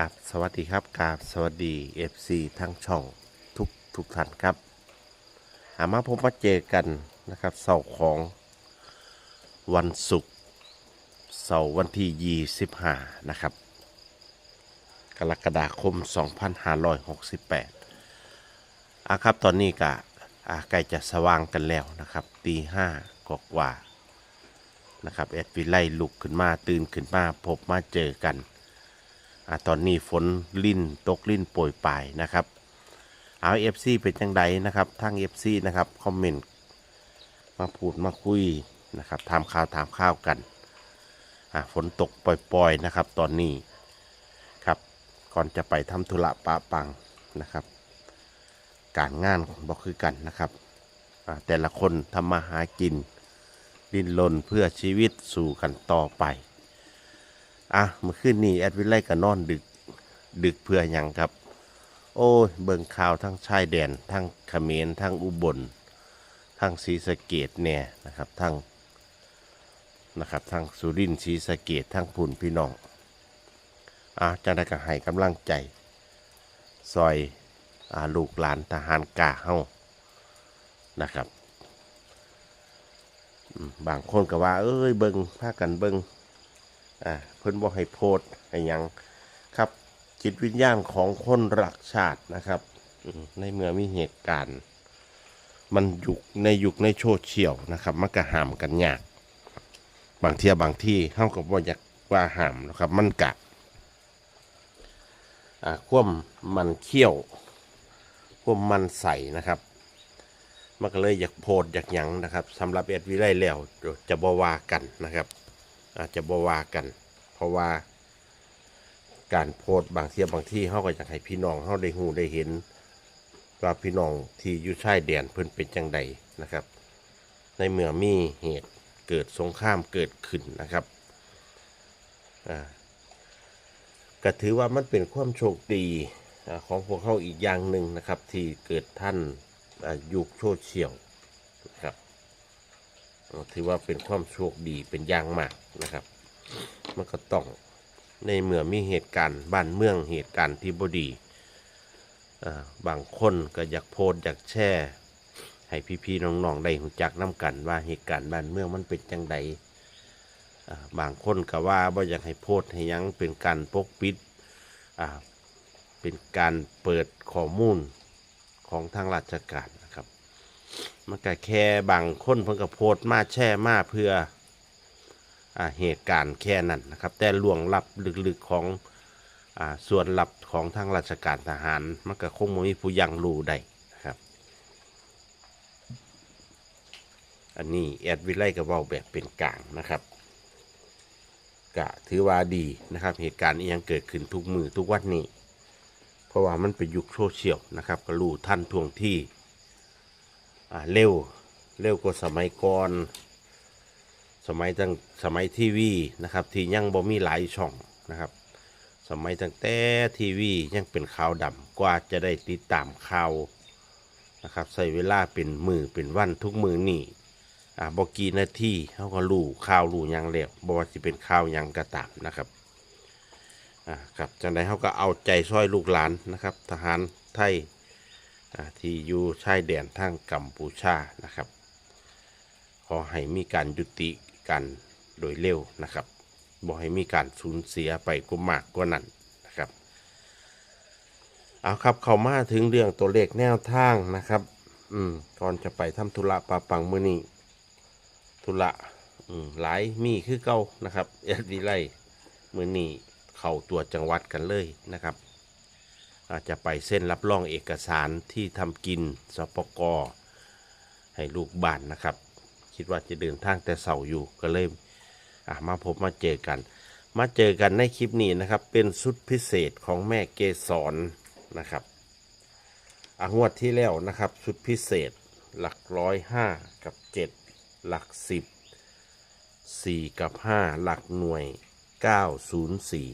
กราบสวัสดีครับกราบสวัสดี FC ทั้งช่องทุกทุกท่านครับอามาพบมาเจอกันนะครับเสาร์ของวันศุกร์เสาร์วันที่ 25 นะครับ กรกฎาคม 2568อะครับตอนนี้ก็อะใกล้จะสว่างกันแล้วนะครับตีห้ากกว่านะครับแอดวิไลลุกขึ้นมาตื่นขึ้นมาพบมาเจอกัน อ่าตอนนี้ฝนลิ่นตกลิ่นโปรยปลายนะครับ เอาเอฟซีเป็นจังใดนะครับทางเอฟซีนะครับ คอมเมนต์มาพูดมาคุยนะครับถามข่าวถามข่าวกันอ่าฝนตกปล่อยๆนะครับ ตอนนี้ครับก่อนจะไปทำธุระปะปังนะครับ การงานบอกคือกันนะครับอ่าแต่ละคนทำมาหากิน ดิ้นรนเพื่อชีวิตสู่กันต่อไป อะเมื่อคืนนี้แอดวิไลก็นอนดึก ดึกเพื่อหยังครับ โอ้ย เบิ่งข่าวทั้งชายแดน ทั้งเขมรทั้งอุบล ทั้งศรีสะเกดเนี่ยนะครับทั้งนะครับทั้งสุรินทร์ศรีสะเกดทั้งพุ่นพี่น้องอะจะได้ก็ให้กำลังใจซอยอาลูกหลานทหารกาเฮานะครับ บางคนก็ว่า เอ้ยเบิ่งพากันเบิ่ง อ่าเพิ่นบอกให้โพสให้ยังครับ จิตวิญญาณของคนรักชาตินะครับในเมื่อมีเหตุการณ์ มันยุคในยุคในโซเชี่ยลนะครับมันก็ห้ามกันยากบางเที่ยบางที่เฮาก็บ่อยากว่าห้ามนะครับมันกะอ่าควมมันเขี้ยวความมันใส่นะครับมันก็เลยอยากโพสต์อยากหยังนะครับสำหรับเอ็ดวิไลแล้วจะบวากันนะครับ อาจจะบว่ากัน เพราะว่าการโพสบางเทียบางที่เขาก็อยากให้พี่น้องเขาได้หูได้เห็น ว่าพี่น้องที่อยู่ชายแดนเพิ่นเป็นจังใดนะครับ ในเมื่อมีเหตุเกิดสงครามเกิดขึ้นนะครับก็ถือว่ามันเป็นความโชคดีอของพวกเขาอีกอย่างหนึ่งนะครับ ที่เกิดท่านยุคโซเชียลนะครับ ถือว่าเป็นความโชคดีเป็นอย่างมากนะครับ มันก็ต้องในเมื่อมีเหตุการณ์บ้านเมืองเหตุการณ์ที่บดี บางคนก็อยากโพสอยากแชร์ให้พี่ๆน้องๆได้รู้จักน้กันว่าเหตุการณ์บ้านเมืองมันเป็นจังใดบางคนก็ว่าบ่อยากให้โพสให้ยังเป็นการปกปิดเป็นการเปิดข้อมูลของทางราชการ มันก็แค่บางคนเพิ่นก็โพสต์มาแช่มาเพื่ออเหตุการณ์แค่นั้นนะครับ แต่หลวงลับลึกๆของอส่วนลับของทางราชการทหาร มันก็คงบ่มีผู้ยังรู้ได้นะครับ อันนี้แอดวิไลก็เว้าแบบเป็นกลางนะครับก็ถือว่าดีนะครับ เหตุการณ์นี้ยังเกิดขึ้นทุกมือทุกวันนี้ เพราะว่ามันเป็นยุคโซเชียลนะครับ ก็รู้ท่านทวงที่ เร็วเร็วกว่าสมัยก่อน สมัยตั้งสมัยทีวีนะครับ ที่ยังบ่มีหลายช่องนะครับ สมัยตั้งแต่ทีวียังเป็นข่าวดำกว่าจะได้ติดตามข่าวนะครับใช้เวลาเป็นมือเป็นวันทุกมือนี่อ่าบกี่นาทีเขาก็รู้ข่าวรู้ยังแล้วบ่ว่าสิเป็นข่าวยังก็ตามนะครับอ่าครับจังใดเขาก็เอาใจช่วยลูกหลานนะครับ ทหารไทย ที่อยู่ชายแดนทางกัมพูชานะครับ ขอให้มีการยุติกันโดยเร็วนะครับบอให้มีการสูญเสียไปกว่ามากกว่านั้นนะครับเอาครับเข้ามาถึงเรื่องตัวเลขแนวทางนะครับ อืมก่อนจะไปทำธุระปาปังมือนี้ธุระอืมหลายมีคือเก่านะครับเอ็ดดีไลมือนี้เข้าตัวจังหวัดกันเลยนะครับ อาจจะไปเส้นรับรองเอกสารที่ทำกินสปกให้ลูกบ้านนะครับ คิดว่าจะเดินทางแต่เสาอยู่ก็เลยมาพบมาเจอกัน มาเจอกันในคลิปนี้นะครับ เป็นชุดพิเศษของแม่เกสรนนะครับอะงวดที่แล้วนะครับชุดพิเศษหลักร้อยห้ากับเจ็ดหลักสิบสี่กับห้าหลักหน่วยเก้าศูนย์สี่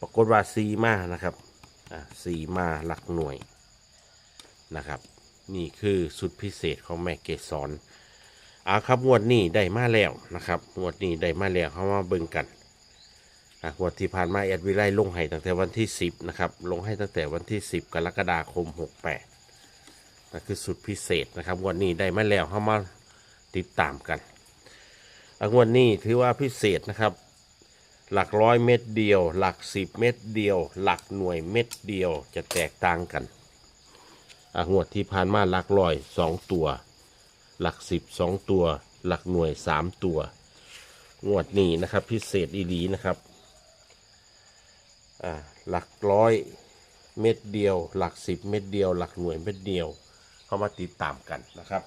ปรากฏว่าซีมานะครับซีมาหลักหน่วยนะครับ นี่คือสุดพิเศษของแม่เกสรอ่าครับงวดนี้ได้มาแล้วนะครับงวดนี้ได้มาแล้วเขามาเบิ่งกันอะงวดที่ผ่านมาแอดวิไลลงให้ตั้งแต่วันที่ 10นะครับลงให้ตั้งแต่วันที่ 10 กรกฎาคม 68นั่นคือสุดพิเศษนะครับงวันนี้ได้มาแล้วเข้ามาติดตามกันอะงวดนี้ถือว่าพิเศษนะครับ หลักร้อยเม็ดเดียว หลักสิบเม็ดเดียว หลักหน่วยเม็ดเดียวจะแตกต่างกันอะงวดที่ผ่านมาหลักร้อยสองตัว หลักสิบสองตัว หลักหน่วยสามตัวงวดนี้นะครับ พิเศษอีหลีนะครับอ่าหลักร้อยเม็ดเดียว หลักสิบเม็ดเดียว หลักหน่วยเม็ดเดียว เข้ามาติดตามกันนะครับ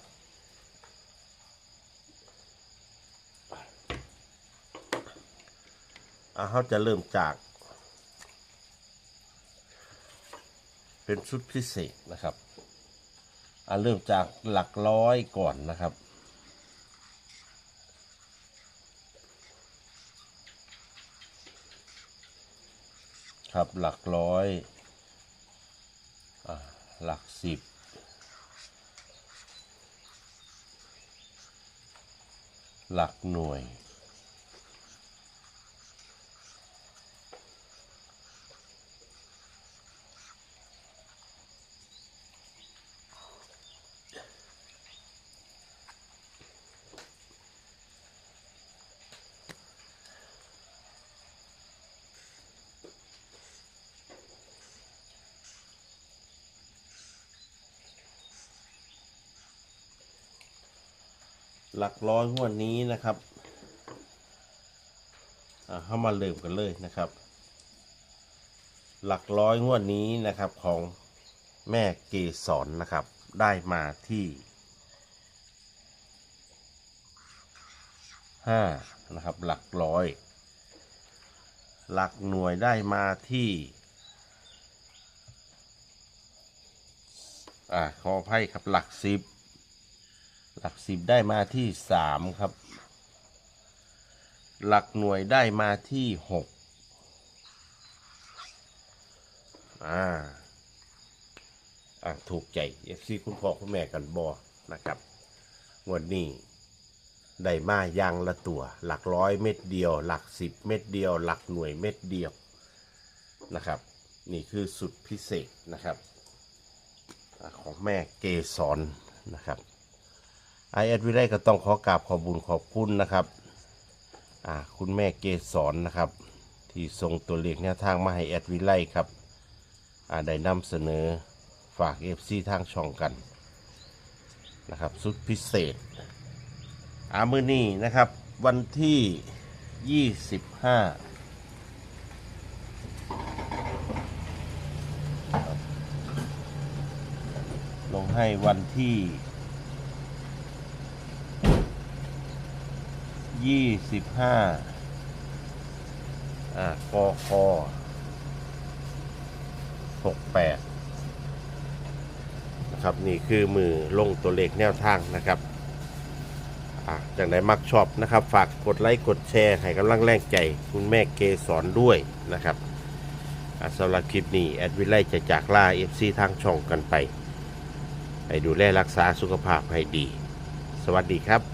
อ่าเขาจะเริ่มจาก เป็นชุดพิเศษนะครับอ่าเริ่มจากหลักร้อยก่อนนะครับครับหลักร้อยอหลักสิบ หลักหน่วย หลักร้อยงวดนี้นะครับเข้ามาเริ่มกันเลยนะครับ หลักร้อยงวดนี้นะครับของแม่เกสรนะครับ ได้มาที่ห้านะครับ หลักร้อย หลักหน่วยได้มาที่อ่าขออภัยครับหลักสิบ หลักสิบได้มาที่สามครับ หลักหน่วยได้มาที่หกอ่าอ่าถูกใจเอฟซีคุณพ่อคุณแม่กันบอนะครับงวดนี้ได้มาอยางละตัว หลักร้อยเม็ดเดียว หลักสิบเม็ดเดียว หลักหน่วยเม็ดเดียวนะครับ นี่คือสุดพิเศษนะครับ ของแม่เกสรนะครับ ไอเอสวิไลก็ต้องขอกราบขอบุญขอบคุณนะครับอ่าคุณแม่เกสรนนะครับ ที่ส่งตัวเลขแนวทางมาให้แอดวิไลครับอ่าได้นำเสนอฝากเอฟซีทางช่องกันนะครับสุดพิเศษอามือนี้นะครับ วันที่ 25ลงให้วันที่ ยี่สิบห้าอ่ากอคอหกแปดนะครับนี่คือมือลงตัวเลขแนวทางนะครับอ่าจากไหนมักชอบนะครับ ฝากกดไลค์กดแชร์ให้กำลังแรงใจ คุณแม่เกสอนด้วยนะครับอ่าสำหรับคลิปนี้ แอดวิไลจะจากล่าเอฟซีทางช่องกันไปให้ดูแลรักษาสุขภาพให้ดี สวัสดีครับ